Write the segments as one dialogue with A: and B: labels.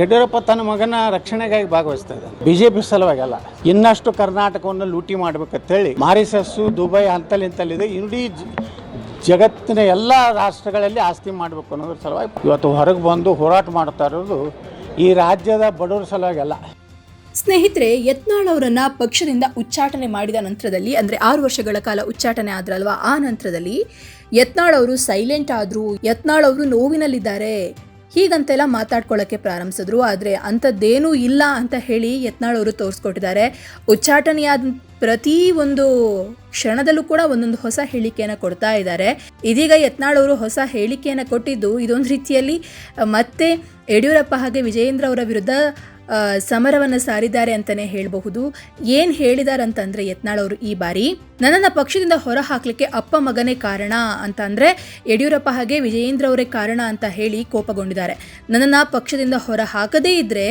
A: ಯಡಿಯೂರಪ್ಪ ತನ್ನ ಮಗನ ರಕ್ಷಣೆಗಾಗಿ ಭಾಗವಹಿಸ್ತಾ ಇದ್ದಾರೆ ಬಿಜೆಪಿ ಸಲುವಾಗಲ್ಲ. ಇನ್ನಷ್ಟು ಕರ್ನಾಟಕವನ್ನು ಲೂಟಿ ಮಾಡ್ಬೇಕಂತೇಳಿ ಮಾರಿಸಸ್ಸು ದುಬೈ ಅಂತಲ್ಲಿ ಇಂತಲ್ಲಿದೆ ಇಡೀ ಜಗತ್ತಿನ ಎಲ್ಲ ರಾಷ್ಟ್ರಗಳಲ್ಲಿ ಆಸ್ತಿ ಮಾಡಬೇಕು ಅನ್ನೋದ್ರ ಸಲುವಾಗಿ ಇವತ್ತು ಹೊರಗೆ ಬಂದು ಹೋರಾಟ ಮಾಡ್ತಾ ಇರೋದು ಈ ರಾಜ್ಯದ ಬಡವರ ಸಲುವಾಗಲ್ಲ.
B: ಸ್ನೇಹಿತರೆ, ಯತ್ನಾಳ್ ಅವರನ್ನ ಪಕ್ಷದಿಂದ ಉಚ್ಚಾಟನೆ ಮಾಡಿದ ನಂತರದಲ್ಲಿ, ಅಂದ್ರೆ ಆರು ವರ್ಷಗಳ ಕಾಲ ಉಚ್ಚಾಟನೆ ಆದ್ರಲ್ವಾ? ಆ ನಂತರದಲ್ಲಿ ಯತ್ನಾಳ್ ಅವರು ಸೈಲೆಂಟ್ ಆದ್ರು. ಯತ್ನಾಳ್ ಅವರು ನೋವಿನಲ್ಲಿದ್ದಾರೆ. ಹೀಗಂತೆಲ್ಲ ಮಾತಾಡ್ಕೊಳ್ಳೋಕ್ಕೆ ಪ್ರಾರಂಭಿಸಿದ್ರು. ಆದರೆ ಅಂಥದ್ದೇನೂ ಇಲ್ಲ ಅಂತ ಹೇಳಿ ಯತ್ನಾಳ್ ಅವರು ತೋರಿಸ್ಕೊಟ್ಟಿದ್ದಾರೆ. ಉಚ್ಚಾಟನೆಯಾದ ಪ್ರತಿ ಒಂದು ಕ್ಷಣದಲ್ಲೂ ಕೂಡ ಒಂದೊಂದು ಹೊಸ ಹೇಳಿಕೆಯನ್ನು ಕೊಡ್ತಾ ಇದ್ದಾರೆ. ಇದೀಗ ಯತ್ನಾಳ್ ಅವರು ಹೊಸ ಹೇಳಿಕೆಯನ್ನು ಕೊಟ್ಟಿದ್ದು ಇದೊಂದು ರೀತಿಯಲ್ಲಿ ಮತ್ತೆ ಯಡಿಯೂರಪ್ಪ ಹಾಗೆ ವಿಜಯೇಂದ್ರ ಅವರ ವಿರುದ್ಧ ಸಮರವನ್ನು ಸಾರಿದ್ದಾರೆ ಅಂತಲೇ ಹೇಳಬಹುದು. ಏನು ಹೇಳಿದ್ದಾರೆ ಅಂತಂದರೆ ಯತ್ನಾಳ್ ಅವರು ಈ ಬಾರಿ, ನನ್ನನ್ನು ಪಕ್ಷದಿಂದ ಹೊರ ಹಾಕ್ಲಿಕ್ಕೆ ಅಪ್ಪ ಮಗನೇ ಕಾರಣ ಅಂತ ಅಂದರೆ ಯಡಿಯೂರಪ್ಪ ಹಾಗೆ ವಿಜಯೇಂದ್ರ ಅವರೇ ಕಾರಣ ಅಂತ ಹೇಳಿ ಕೋಪಗೊಂಡಿದ್ದಾರೆ. ನನ್ನನ್ನು ಪಕ್ಷದಿಂದ ಹೊರ ಹಾಕದೇ ಇದ್ದರೆ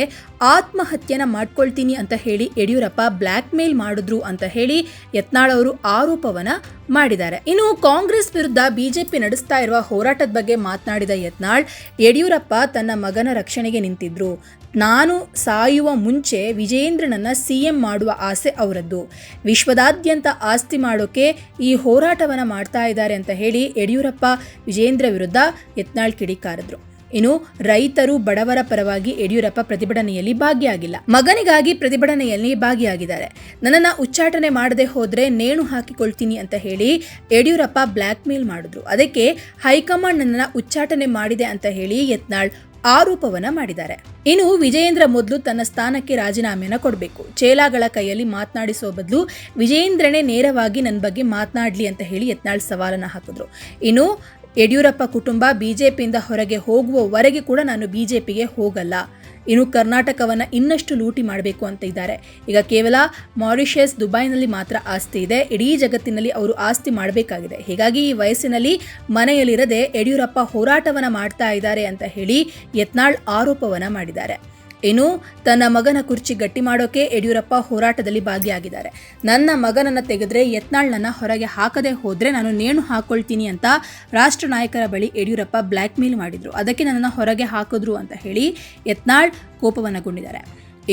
B: ಆತ್ಮಹತ್ಯೆನ ಮಾಡ್ಕೊಳ್ತೀನಿ ಅಂತ ಹೇಳಿ ಯಡಿಯೂರಪ್ಪ ಬ್ಲ್ಯಾಕ್ ಮೇಲ್ ಮಾಡಿದ್ರು ಅಂತ ಹೇಳಿ ಯತ್ನಾಳ್ ಅವರು ಆರೋಪವನ್ನ ಮಾಡಿದ್ದಾರೆ. ಇನ್ನು ಕಾಂಗ್ರೆಸ್ ವಿರುದ್ಧ ಬಿಜೆಪಿ ನಡೆಸ್ತಾ ಇರುವ ಹೋರಾಟದ ಬಗ್ಗೆ ಮಾತನಾಡಿದ ಯತ್ನಾಳ್, ಯಡಿಯೂರಪ್ಪ ತನ್ನ ಮಗನ ರಕ್ಷಣೆಗೆ ನಿಂತಿದ್ರು. ನಾನು ಸಾಯುವ ಮುಂಚೆ ವಿಜಯೇಂದ್ರನನ್ನ ಸಿಎಂ ಮಾಡುವ ಆಸೆ ಅವರದ್ದು. ವಿಶ್ವದಾದ್ಯಂತ ಆಸ್ತಿ ಮಾಡೋಕೆ ಈ ಹೋರಾಟವನ್ನು ಮಾಡ್ತಾ ಇದ್ದಾರೆ ಅಂತ ಹೇಳಿ ಯಡಿಯೂರಪ್ಪ ವಿಜಯೇಂದ್ರ ವಿರುದ್ಧ ಯತ್ನಾಳ್ ಕಿಡಿಕಾರಿದ್ರು. ಇನ್ನು ರೈತರು ಬಡವರ ಪರವಾಗಿ ಯಡಿಯೂರಪ್ಪ ಪ್ರತಿಭಟನೆಯಲ್ಲಿ ಭಾಗಿಯಾಗಿಲ್ಲ. ಮಗನಿಗಾಗಿ ಪ್ರತಿಭಟನೆಯಲ್ಲಿ ಭಾಗಿಯಾಗಿದ್ದಾರೆ. ನನ್ನನ್ನು ಉಚ್ಚಾಟನೆ ಮಾಡದೆ ಹೋದ್ರೆ ನೇಣು ಹಾಕಿಕೊಳ್ತೀನಿ ಅಂತ ಹೇಳಿ ಯಡಿಯೂರಪ್ಪ ಬ್ಲ್ಯಾಕ್ ಮೇಲ್ ಮಾಡಿದ್ರು. ಅದಕ್ಕೆ ಹೈಕಮಾಂಡ್ ನನ್ನನ್ನು ಉಚ್ಚಾಟನೆ ಮಾಡಿದೆ ಅಂತ ಹೇಳಿ ಯತ್ನಾಳ್ ಆರೋಪವನ್ನ ಮಾಡಿದ್ದಾರೆ. ಇನ್ನು ವಿಜಯೇಂದ್ರ ಮೊದಲು ತನ್ನ ಸ್ಥಾನಕ್ಕೆ ರಾಜೀನಾಮೆಯನ್ನ ಕೊಡಬೇಕು. ಚೇಲಾಗಳ ಕೈಯಲ್ಲಿ ಮಾತನಾಡಿಸೋ ಬದಲು ವಿಜಯೇಂದ್ರನೇ ನೇರವಾಗಿ ನನ್ನ ಬಗ್ಗೆ ಮಾತನಾಡಲಿ ಅಂತ ಹೇಳಿ ಯತ್ನಾಳ್ ಸವಾಲನ್ನ ಹಾಕಿದ್ರು. ಇನ್ನು ಯಡಿಯೂರಪ್ಪ ಕುಟುಂಬ ಬಿಜೆಪಿಯಿಂದ ಹೊರಗೆ ಹೋಗುವವರೆಗೆ ಕೂಡ ನಾನು ಬಿಜೆಪಿಗೆ ಹೋಗಲ್ಲ. ಇನ್ನು ಕರ್ನಾಟಕವನ್ನು ಇನ್ನಷ್ಟು ಲೂಟಿ ಮಾಡಬೇಕು ಅಂತ ಇದ್ದಾರೆ. ಈಗ ಕೇವಲ ಮಾರಿಷಸ್ ದುಬೈನಲ್ಲಿ ಮಾತ್ರ ಆಸ್ತಿ ಇದೆ. ಇಡೀ ಜಗತ್ತಿನಲ್ಲಿ ಅವರು ಆಸ್ತಿ ಮಾಡಬೇಕಾಗಿದೆ. ಹೀಗಾಗಿ ಈ ವಯಸ್ಸಿನಲ್ಲಿ ಮನೆಯಲ್ಲಿರದೆ ಯಡಿಯೂರಪ್ಪ ಹೋರಾಟವನ್ನು ಮಾಡ್ತಾ ಇದ್ದಾರೆ ಅಂತ ಹೇಳಿ ಯತ್ನಾಳ್ ಆರೋಪವನ್ನು ಮಾಡಿದ್ದಾರೆ. ಇನ್ನು ತನ್ನ ಮಗನ ಕುರ್ಚಿ ಗಟ್ಟಿ ಮಾಡೋಕೆ ಯಡಿಯೂರಪ್ಪ ಹೋರಾಟದಲ್ಲಿ ಭಾಗಿಯಾಗಿದ್ದಾರೆ. ನನ್ನ ಮಗನನ್ನು ತೆಗೆದ್ರೆ ಯತ್ನಾಳ್ ನನ್ನ ಹೊರಗೆ ಹಾಕದೆ ಹೋದ್ರೆ ನಾನು ನೇಣು ಹಾಕೊಳ್ತೀನಿ ಅಂತ ರಾಷ್ಟ್ರ ನಾಯಕರ ಬಳಿ ಯಡಿಯೂರಪ್ಪ ಬ್ಲ್ಯಾಕ್ ಮೇಲ್ ಮಾಡಿದ್ರು. ಅದಕ್ಕೆ ನನ್ನನ್ನು ಹೊರಗೆ ಹಾಕಿದ್ರು ಅಂತ ಹೇಳಿ ಯತ್ನಾಳ್ ಕೋಪವನ್ನಗೊಂಡಿದ್ದಾರೆ.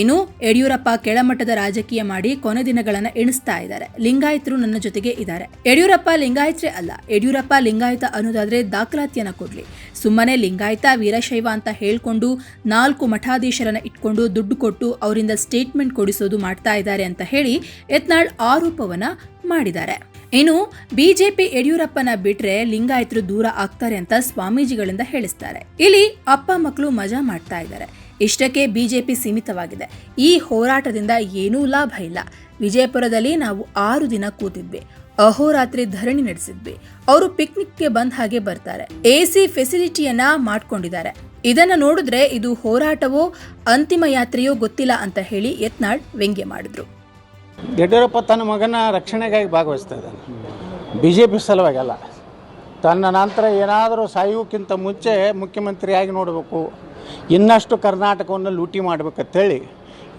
B: ಇನ್ನು ಯಡಿಯೂರಪ್ಪ ಕೆಳಮಟ್ಟದ ರಾಜಕೀಯ ಮಾಡಿ ಕೊನೆ ದಿನಗಳನ್ನು ಎಣಿಸ್ತಾ ಇದ್ದಾರೆ. ಲಿಂಗಾಯತರು ನನ್ನ ಜೊತೆಗೆ ಇದ್ದಾರೆ. ಯಡಿಯೂರಪ್ಪ ಲಿಂಗಾಯತ್ರೆ ಅಲ್ಲ, ಯಡಿಯೂರಪ್ಪ ಲಿಂಗಾಯತ ಅನ್ನೋದಾದ್ರೆ ದಾಖಲಾತಿಯನ್ನ ಕೊಡ್ಲಿ. ಸುಮ್ಮನೆ ಲಿಂಗಾಯತ, ವೀರಶೈವ ಅಂತ ಹೇಳ್ಕೊಂಡು ನಾಲ್ಕು ಮಠಾಧೀಶರನ್ನ ಇಟ್ಕೊಂಡು ದುಡ್ಡು ಕೊಟ್ಟು ಅವರಿಂದ ಸ್ಟೇಟ್ಮೆಂಟ್ ಕೊಡಿಸೋದು ಮಾಡ್ತಾ ಇದ್ದಾರೆ ಅಂತ ಹೇಳಿ ಯತ್ನಾಳ್ ಆರೋಪವನ್ನ ಮಾಡಿದ್ದಾರೆ. ಇನ್ನು ಬಿಜೆಪಿ ಯಡಿಯೂರಪ್ಪನ ಬಿಟ್ರೆ ಲಿಂಗಾಯತರು ದೂರ ಆಗ್ತಾರೆ ಅಂತ ಸ್ವಾಮೀಜಿಗಳಿಂದ ಹೇಳಿಸ್ತಾರೆ. ಇಲ್ಲಿ ಅಪ್ಪ ಮಕ್ಕಳು ಮಜಾ ಮಾಡ್ತಾ ಇದ್ದಾರೆ. ಇಷ್ಟಕ್ಕೆ ಬಿಜೆಪಿ ಸೀಮಿತವಾಗಿದೆ. ಈ ಹೋರಾಟದಿಂದ ಏನೂ ಲಾಭ ಇಲ್ಲ. ವಿಜಯಪುರದಲ್ಲಿ ನಾವು ಆರು ದಿನ ಕೂತಿದ್ವಿ. ಅಹೋರಾತ್ರಿ ಧರಣಿ ನಡೆಸಿದ್ವಿ. ಅವರು ಪಿಕ್ನಿಕ್ಗೆ ಬಂದ ಹಾಗೆ ಬರ್ತಾರೆ. ಎ ಸಿ ಫೆಸಿಲಿಟಿಯನ್ನ ಮಾಡ್ಕೊಂಡಿದ್ದಾರೆ. ಇದನ್ನ ನೋಡಿದ್ರೆ ಇದು ಹೋರಾಟವೋ, ಅಂತಿಮ ಯಾತ್ರೆಯೋ ಗೊತ್ತಿಲ್ಲ ಅಂತ ಹೇಳಿ ಯತ್ನಾಳ್ ವ್ಯಂಗ್ಯ ಮಾಡಿದ್ರು.
A: ಯಡಿಯೂರಪ್ಪ ತನ್ನ ಮಗನ ರಕ್ಷಣೆಗಾಗಿ ಭಾಗವಹಿಸ್ತಾ ಇದ್ದಾನೆ. ಬಿಜೆಪಿ ಸಲುವಾಗಲ್ಲ ತನ್ನ ನಂತರ ಏನಾದರೂ ಸಾಯುವಕ್ಕಿಂತ ಮುಂಚೆ ಮುಖ್ಯಮಂತ್ರಿಯಾಗಿ ನೋಡಬೇಕು. ಇನ್ನಷ್ಟು ಕರ್ನಾಟಕವನ್ನು ಲೂಟಿ ಮಾಡಬೇಕಂತೇಳಿ,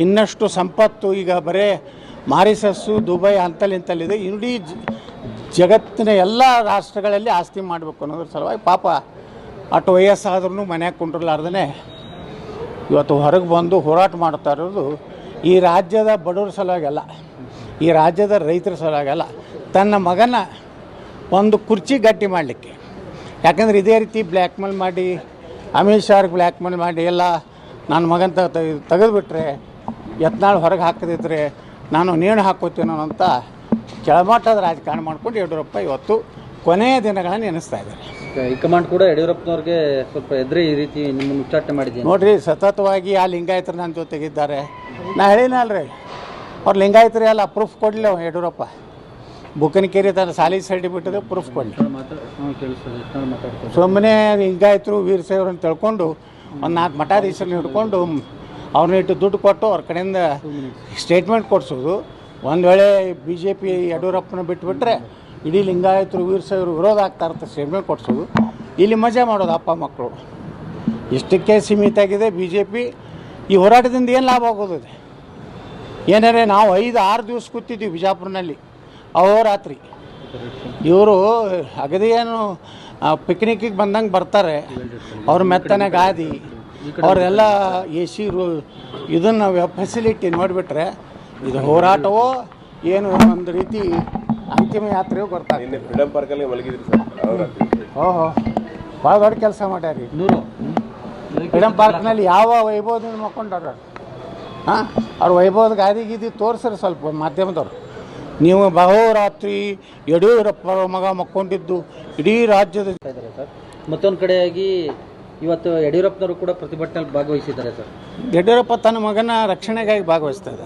A: ಇನ್ನಷ್ಟು ಸಂಪತ್ತು ಈಗ ಬರೇ ಮಾರಿಸಸ್ಸು, ದುಬೈ ಅಂತಲ್ಲಿ ಇಂತಲ್ಲಿದೆ ಇಡೀ ಜಗತ್ತಿನ ಎಲ್ಲ ರಾಷ್ಟ್ರಗಳಲ್ಲಿ ಆಸ್ತಿ ಮಾಡಬೇಕು ಅನ್ನೋದ್ರ ಸಲುವಾಗಿ ಪಾಪ ಅಷ್ಟು ವಯಸ್ಸಾದ್ರೂ ಮನ್ಯಾಗ ಕುಂಡ್ರಲಾರ್ದೇ ಇವತ್ತು ಹೊರಗೆ ಬಂದು ಹೋರಾಟ ಮಾಡ್ತಾ ಇರೋದು ಈ ರಾಜ್ಯದ ಬಡವರ ಸಲುವಾಗಲ್ಲ, ಈ ರಾಜ್ಯದ ರೈತರ ಸಲುವಾಗಲ್ಲ. ತನ್ನ ಮಗನ ಒಂದು ಕುರ್ಚಿ ಗಟ್ಟಿ ಮಾಡಲಿಕ್ಕೆ. ಯಾಕಂದ್ರೆ ಇದೇ ರೀತಿ ಬ್ಲ್ಯಾಕ್ ಮೇಲ್ ಮಾಡಿ ಅಮಿತ್ ಶಾರ್ಗೆ ಬ್ಲ್ಯಾಕ್ ಮೇಲ್ ಮಾಡಿ ಎಲ್ಲ ನನ್ನ ಮಗನ ತೆಗೆದುಬಿಟ್ರೆ ಯತ್ನಾಳ್ ಹೊರಗೆ ಹಾಕದಿದ್ರೆ ನಾನು ನೇಣು ಹಾಕೋತೀನೋ ಅಂತ ಕೆಳಮಟ್ಟದ ರಾಜಕಾರಣ ಮಾಡ್ಕೊಂಡು ಯಡಿಯೂರಪ್ಪ ಇವತ್ತು ಕೊನೆಯ ದಿನಗಳನ್ನು ಎನಿಸ್ತಾ ಇದ್ದಾರೆ.
C: ಹೈಕಮಾಂಡ್ ಕೂಡ ಯಡಿಯೂರಪ್ಪನವ್ರಿಗೆ ಸ್ವಲ್ಪ ಎದುರೇ ಈ ರೀತಿ ನಿಮ್ಮನ್ನು ಉಚ್ಚಾಟನೆ ಮಾಡಿದ್ದೀನಿ.
A: ನೋಡಿರಿ ಸತತವಾಗಿ ಆ ಲಿಂಗಾಯತರು ನನ್ನ ಜೊತೆಗಿದ್ದಾರೆ. ನಾ ಹೇಳಿನಲ್ರಿ ಅವ್ರು ಲಿಂಗಾಯತರು ಎಲ್ಲ ಪ್ರೂಫ್ ಕೊಡಲಿ ಅವ ಯಡಿಯೂರಪ್ಪ. ಬುಕ್ಕನಕೇರಿ ತನ್ನ ಸಾಲಿ ಸರ್ಟಿಫಿಕೇಟ್ ಪ್ರೂಫ್ ಕೊಡಲಿ. ಸುಮ್ಮನೆ ಲಿಂಗಾಯತರು ವೀರಶೈವರು ಅಂತ ತಿಳ್ಕೊಂಡು ಒಂದು ನಾಲ್ಕು ಮಠಾಧೀಶರನ್ನ ಹಿಡ್ಕೊಂಡು ಅವ್ರನ್ನ ಇಟ್ಟು ದುಡ್ಡು ಕೊಟ್ಟು ಅವ್ರ ಕಡೆಯಿಂದ ಸ್ಟೇಟ್ಮೆಂಟ್ ಕೊಡಿಸೋದು. ಒಂದು ವೇಳೆ ಬಿ ಜೆ ಪಿ ಯಡಿಯೂರಪ್ಪನ ಬಿಟ್ಟುಬಿಟ್ರೆ ಇಡೀ ಲಿಂಗಾಯತರು ವೀರಶೈವರು ವಿರೋಧ ಆಗ್ತಾ ಇರ್ತಾರೆ ಸ್ಟೇಟ್ಮೆಂಟ್ ಕೊಡಿಸೋದು. ಇಲ್ಲಿ ಮಜಾ ಮಾಡೋದು ಅಪ್ಪ ಮಕ್ಕಳು ಇಷ್ಟಕ್ಕೆ ಸೀಮಿತ ಆಗಿದೆ ಬಿ ಜೆ ಪಿ ಈ ಹೋರಾಟದಿಂದ ಏನು ಲಾಭ ಆಗೋದಿದೆ ಏನಾರೆ ನಾವು ಐದು ಆರು ದಿವಸ ಕೂತಿದ್ದೀವಿ ಬಿಜಾಪುರ್ನಲ್ಲಿ. ಅಹೋರಾತ್ರಿ. ಇವರು ಅಗದಿ ಏನು ಪಿಕ್ನಿಕ್ಕಿಗೆ ಬಂದಂಗೆ ಬರ್ತಾರೆ. ಅವ್ರ ಮೆತ್ತನೆ ಗಾದಿ. ಅವರೆಲ್ಲ ಎ ಸಿ ರೂ ಇದನ್ನು ಫೆಸಿಲಿಟಿ ನೋಡಿಬಿಟ್ರೆ ಇದು ಹೋರಾಟವೋ ಏನು ಒಂದು ರೀತಿ ಅಂತಿಮ ಯಾತ್ರೆಯೋ ಗೊತ್ತಾಗ್ತದೆ
D: ಫ್ರೀಡಮ್ ಪಾರ್ಕಲ್ಲಿ ಮಲಗಿದ್ರಿ ಸರ್
A: ಓಹೋ ಭಾಳ ದೊಡ್ಡ ಕೆಲಸ ಮಾಡ್ಯಾರಿ
C: ನೂರು.
A: ಫ್ರೀಡಮ್ ಪಾರ್ಕ್ನಲ್ಲಿ ಯಾವ ವೈಭವದಿಂದ ಮಕ್ಕೊಂಡಾರ ಹಾಂ ಅವ್ರ ವೈಭವದ ಗಾದಿ ಗೀದಿ ತೋರಿಸ್ರಿ ಸ್ವಲ್ಪ ಮಾಧ್ಯಮದವ್ರು. ನೀವು ಬಹೋರಾತ್ರಿ ಯಡಿಯೂರಪ್ಪ ಮಗ ಮಕ್ಕೊಂಡಿದ್ದು ಇಡೀ ರಾಜ್ಯದ
C: ಇದ್ದಾರೆ ಸರ್. ಮತ್ತೊಂದು ಕಡೆಯಾಗಿ ಇವತ್ತು ಯಡಿಯೂರಪ್ಪನವರು ಕೂಡ ಪ್ರತಿಭಟನೆಯಲ್ಲಿ ಭಾಗವಹಿಸಿದ್ದಾರೆ ಸರ್.
A: ಯಡಿಯೂರಪ್ಪ ತನ್ನ ಮಗನ ರಕ್ಷಣೆಗಾಗಿ ಭಾಗವಹಿಸ್ತಾ ಇದ್ದಾನೆ.